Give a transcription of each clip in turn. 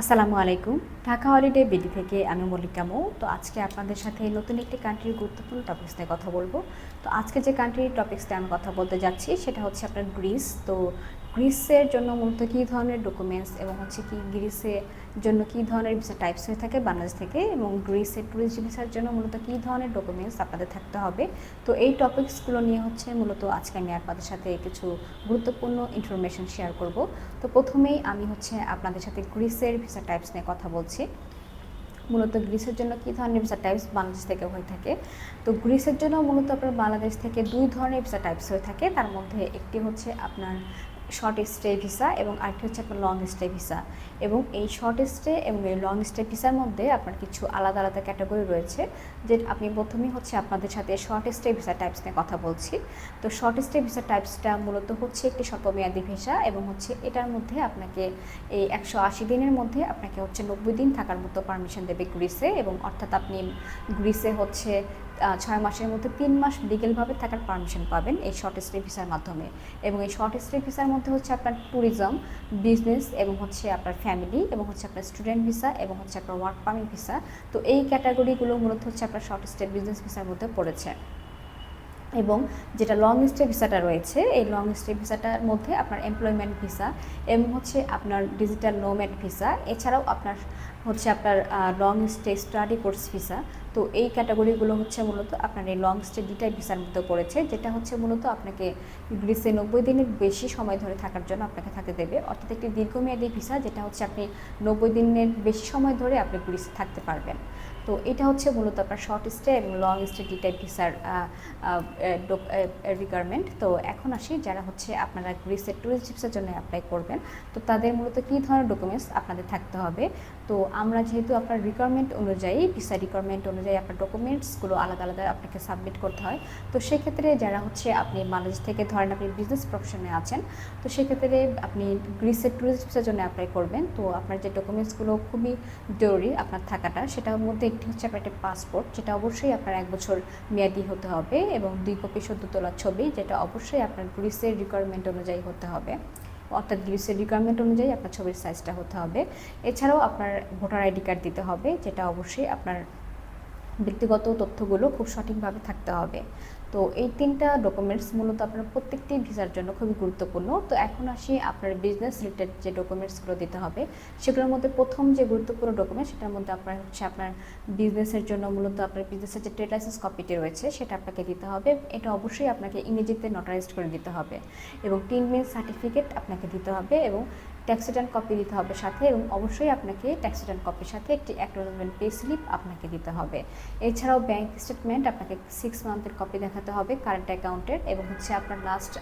আসসালামু আলাইকুম। Dhaka holiday BD থেকে আমি মল্লিকা মৌ। তো আজকে আপনাদের সাথে নতুন একটি কান্ট্রির গুরুত্বপূর্ণ টপিক্স নিয়ে কথা বলব। তো আজকে যে কান্ট্রির টপিক্সটা আমি কথা বলতে যাচ্ছি, সেটা হচ্ছে আপনার গ্রিস তো গ্রিসের জন্য মূলত কী ধরনের ডকুমেন্টস এবং হচ্ছে কি গ্রিসের জন্য কী ধরনের ভিসা টাইপস হয়ে থাকে বাংলাদেশ থেকে এবং গ্রিসের ট্যুরিস্ট ভিসার জন্য মূলত কী ধরনের ডকুমেন্টস আপনাদের থাকতে হবে? তো এই টপিক্সগুলো নিয়ে হচ্ছে মূলত আজকে আমি আপনাদের সাথে কিছু গুরুত্বপূর্ণ ইনফরমেশন শেয়ার করব। তো প্রথমেই আমি হচ্ছে আপনাদের সাথে গ্রিসের ভিসা টাইপস নিয়ে কথা বলছি। মূলত গ্রিসের জন্য কী ধরনের ভিসা টাইপস বাংলাদেশ থেকে হয়ে থাকে? তো গ্রিসের জন্য মূলত আপনার বাংলাদেশ থেকে দুই ধরনের ভিসা টাইপস হয়ে থাকে। তার মধ্যে একটি হচ্ছে আপনার শর্ট স্টে ভিসা এবং আরেকটি হচ্ছে আপনার লং স্টে ভিসা এবং এই শর্ট স্টে এবং এই লং স্টে ভিসার মধ্যে আপনার কিছু আলাদা আলাদা ক্যাটাগরি রয়েছে, যে আপনি প্রথমেই হচ্ছে আপনাদের সাথে শর্ট স্টে ভিসা টাইপস নিয়ে কথা বলছি। তো শর্ট স্টে ভিসা টাইপসটা মূলত হচ্ছে একটি স্বল্পমেয়াদী ভিসা এবং হচ্ছে এটার মধ্যে আপনাকে এই একশো আশি দিনের মধ্যে আপনাকে হচ্ছে নব্বই দিন থাকার মতো পারমিশন দেবে গ্রিসে এবং অর্থাৎ আপনি গ্রিসে হচ্ছে ছয় মাসের মধ্যে তিন মাস লিগেলভাবে থাকার পারমিশন পাবেন এই শর্ট স্টে ভিসার মাধ্যমে। এবং এই শর্ট স্টে ভিসার মধ্যে হচ্ছে আপনার ট্যুরিজম বিজনেস এবং হচ্ছে আপনার ফ্যামিলি এবং হচ্ছে আপনার স্টুডেন্ট ভিসা এবং হচ্ছে আপনার ওয়ার্ক পারমিট ভিসা তো এই ক্যাটাগরিগুলো মূলত হচ্ছে আপনার শর্ট স্টে বিজনেস ভিসার মধ্যে পড়েছে। এবং যেটা লং স্টে ভিসাটা রয়েছে, এই লং স্টে ভিসাটার মধ্যে আপনার এমপ্লয়মেন্ট ভিসা এবং হচ্ছে আপনার ডিজিটাল নোম্যাড ভিসা এছাড়াও আপনার হচ্ছে আপনার long stay study course visa তো এই ক্যাটাগরিগুলো হচ্ছে মূলত আপনার এই লং স্টে দুটাই ভিসার মধ্যে পড়েছে, যেটা হচ্ছে মূলত আপনাকে গ্রিসে নব্বই দিনের বেশি সময় ধরে থাকার জন্য আপনাকে থাকতে দেবে। অর্থাৎ একটি দীর্ঘমেয়াদী ভিসা যেটা হচ্ছে আপনি নব্বই দিনের বেশি সময় ধরে আপনি গ্রিসে থাকতে পারবেন। তো এটা হচ্ছে মূলত আপনার শর্ট স্টে এবং লং স্টে ডি টাইপ ভিসার রিকোয়ারমেন্ট তো এখন আসি যারা হচ্ছে আপনারা গ্রিসের ট্যুরিস্ট ভিসার জন্য অ্যাপ্লাই করবেন। তো তাদের মূলত কী ধরনের ডকুমেন্টস আপনাদের থাকতে হবে? তো আমরা যেহেতু আপনার রিকোয়ারমেন্ট অনুযায়ী ভিসা রিকোয়ারমেন্ট অনুযায়ী আপনার ডকুমেন্টসগুলো আলাদা আলাদা আপনাকে সাবমিট করতে হয়। তো সেক্ষেত্রে যারা হচ্ছে আপনি বাংলাদেশ থেকে ধরেন আপনি বিজনেস প্রফেশনে আছেন, তো সেক্ষেত্রে আপনি গ্রিসের ট্যুরিস্ট ভিসার জন্য অ্যাপ্লাই করবেন। তো আপনার যে ডকুমেন্টসগুলো খুবই জরুরি আপনার থাকাটা, সেটার মধ্যে একটি হচ্ছে আপনার একটা পাসপোর্ট যেটা অবশ্যই আপনার এক বছর মেয়াদি হতে হবে এবং দুই কপি সদ্য তোলা ছবি, যেটা অবশ্যই আপনার পুলিশের রিকোয়ারমেন্ট অনুযায়ী হতে হবে। অর্থাৎ গ্রিসের রিকোয়ারমেন্ট অনুযায়ী আপনার ছবির সাইজটা হতে হবে। এছাড়াও আপনার ভোটার আইডি কার্ড দিতে হবে, যেটা অবশ্যই আপনার ব্যক্তিগত তথ্যগুলো খুব সঠিকভাবে থাকতে হবে। তো এই তিনটা ডকুমেন্টস মূলত আপনার প্রত্যেকটি ভিসার জন্য খুবই গুরুত্বপূর্ণ। তো এখন আসি আপনার বিজনেস রিলেটেড যে ডকুমেন্টসগুলো দিতে হবে, সেগুলোর মধ্যে প্রথম যে গুরুত্বপূর্ণ ডকুমেন্ট সেটার মধ্যে আপনার হচ্ছে আপনার বিজনেসের জন্য মূলত আপনার বিজনেসের যে ট্রেড লাইসেন্স কপিটি রয়েছে সেটা আপনাকে দিতে হবে। এটা অবশ্যই আপনাকে ইংরেজিতে নোটারাইজড করে দিতে হবে এবং তিন মিনিট সার্টিফিকেট আপনাকে দিতে হবে এবং ট্যাক্স রিটার্ন কপি দিতে হবে সাথে এবং অবশ্যই আপনাকে ট্যাক্স রিটার্ন কপির সাথে একটি অ্যাকনোলেজমেন্ট পে স্লিপ আপনাকে দিতে হবে। এছাড়াও ব্যাংক স্টেটমেন্ট আপনাকে সিক্স মান্থের কপি দেখাতে হবে কারেন্ট অ্যাকাউন্টের এবং হচ্ছে আপনার লাস্ট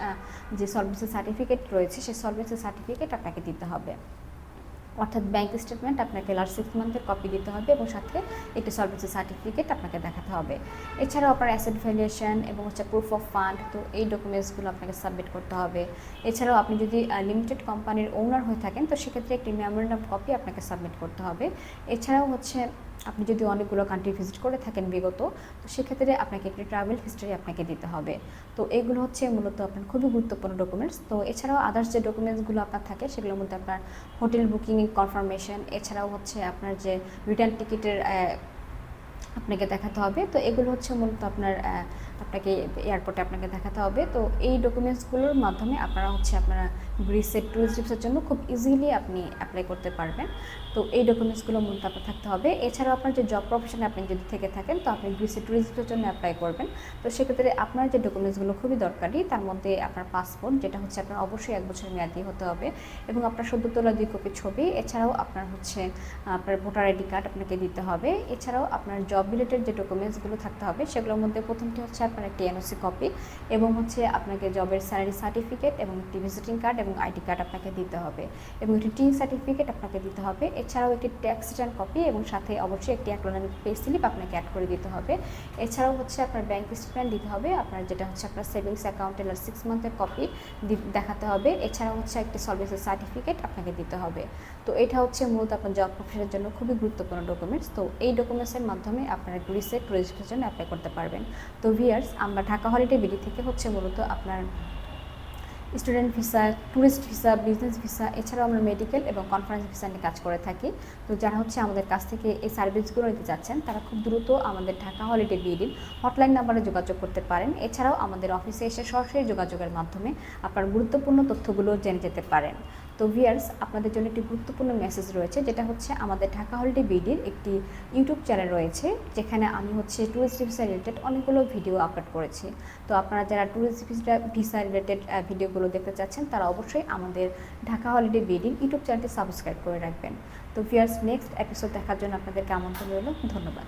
যে সলভেন্সি সার্টিফিকেট রয়েছে, সেই সলভেন্সি সার্টিফিকেট আপনাকে দিতে হবে। অর্থাৎ ব্যাংক স্টেটমেন্ট আপনাকে লাস্ট সিক্স মান্থের কপি দিতে হবে এবং সাথে একটি সলভেন্সি সার্টিফিকেট আপনাকে দেখাতে হবে। এছাড়াও আপনার অ্যাসেট ভ্যালুয়েশন এবং হচ্ছে প্রুফ অফ ফান্ড তো এই ডকুমেন্টসগুলো আপনাকে সাবমিট করতে হবে। এছাড়াও আপনি যদি লিমিটেড কোম্পানির ওনার হয়ে থাকেন, তো সেক্ষেত্রে একটি মেমোরেন্ডাম কপি আপনাকে সাবমিট করতে হবে। এছাড়াও হচ্ছে আপনি যদি অনেকগুলো কান্ট্রি ভিজিট করে থাকেন বিগত, তো সেক্ষেত্রে আপনাকে একটি ট্রাভেল হিস্ট্রি আপনাকে দিতে হবে। তো এগুলো হচ্ছে মূলত আপনার খুবই গুরুত্বপূর্ণ ডকুমেন্টস তো এছাড়াও আদার্স যে ডকুমেন্টসগুলো আপনার থাকে, সেগুলোর মধ্যে আপনার হোটেল বুকিং কনফার্মেশন এছাড়াও হচ্ছে আপনার যে রিটার্ন টিকিটের আপনাকে দেখাতে হবে। তো এগুলো হচ্ছে মূলত আপনার আপনাকে এয়ারপোর্টে আপনাকে দেখাতে হবে। তো এই ডকুমেন্টসগুলোর মাধ্যমে আপনারা হচ্ছে আপনারা গ্রিসের ট্যুরিস্ট জন্য খুব ইজিলি আপনি অ্যাপ্লাই করতে পারবেন। তো এই ডকুমেন্টসগুলো মূলত আপনার থাকতে হবে। এছাড়াও আপনার যে জব প্রফেশনে আপনি যদি থেকে থাকেন, তো আপনি গ্রিসের ট্যুরিস্ট ভিসার জন্য অ্যাপ্লাই করবেন। তো সেক্ষেত্রে আপনার যে ডকুমেন্টসগুলো খুবই দরকারি, তার মধ্যে আপনার পাসপোর্ট যেটা হচ্ছে আপনার অবশ্যই এক বছর মেয়াদি হতে হবে এবং আপনার সদ্য তোলা দুই কপি ছবি, এছাড়াও আপনার হচ্ছে আপনার ভোটার আইডি কার্ড আপনাকে দিতে হবে। এছাড়াও আপনার জব রিলেটেড যে ডকুমেন্টসগুলো থাকতে হবে, সেগুলোর মধ্যে প্রথমটি হচ্ছে আপনার একটি এনওসি কপি এবং হচ্ছে আপনাকে জবের স্যালারি সার্টিফিকেট এবং একটি ভিজিটিং কার্ড এবং আইডি কার্ড আপনাকে দিতে হবে এবং একটি টি সার্টিফিকেট আপনাকে দিতে হবে। এছাড়াও একটি ট্যাক্স রিটার্ন কপি এবং সাথে অবশ্যই একটি অ্যাকনোলমিক পে স্লিপ আপনাকে অ্যাড করে দিতে হবে। এছাড়াও হচ্ছে আপনার ব্যাংক স্টেটমেন্ট দিতে হবে, আপনার যেটা হচ্ছে আপনার সেভিংস অ্যাকাউন্টের সিক্স মান্থের কপি দেখাতে হবে। এছাড়াও হচ্ছে একটি সার্ভিসের সার্টিফিকেট আপনাকে দিতে হবে। তো এটা হচ্ছে মূলত আপনার জব প্রফেশনের জন্য খুবই গুরুত্বপূর্ণ ডকুমেন্টস তো এই ডকুমেন্টসের মাধ্যমে আপনারা গ্রিসের টুরিস্টের জন্য অ্যাপ্লাই করতে পারবেন। তো ভিয়ার্স আমরা ঢাকা হলিডে বিডি থেকে হচ্ছে মূলত আপনার student visa tourist visa business visa এছাড়াও আমরা মেডিকেল এবং কনফারেন্স ভিসা নিয়ে কাজ করে থাকি। তো যারা হচ্ছে আমাদের কাছ থেকে এই সার্ভিসগুলো নিতে চাচ্ছেন, তারা খুব দ্রুত আমাদের ঢাকা হলিডে বিডির হটলাইন নাম্বারে যোগাযোগ করতে পারেন। এছাড়াও আমাদের অফিসে এসে সরাসরি যোগাযোগের মাধ্যমে আপনার গুরুত্বপূর্ণ তথ্যগুলো জেনে যেতে পারেন। তো ভিয়ার্স আপনাদের জন্য একটি গুরুত্বপূর্ণ মেসেজ রয়েছে, যেটা হচ্ছে আমাদের ঢাকা হলিডে বিডির একটি ইউটিউব চ্যানেল রয়েছে, যেখানে আমি হচ্ছে ট্যুরিস্ট ভিসা রিলেটেড অনেকগুলো ভিডিও আপলোড করেছি। তো আপনারা যারা ট্যুরিস্ট ভিসা ভিসা রিলেটেড ভিডিওগুলো দেখতে চাচ্ছেন, তারা অবশ্যই আমাদের ঢাকা হলিডে বিডিং ইউটিউব চ্যানেলটি সাবস্ক্রাইব করে রাখবেন। তো ভিয়ার্স নেক্সট এপিসোড দেখার জন্য আপনাদেরকে আমন্ত্রণ রইল। ধন্যবাদ।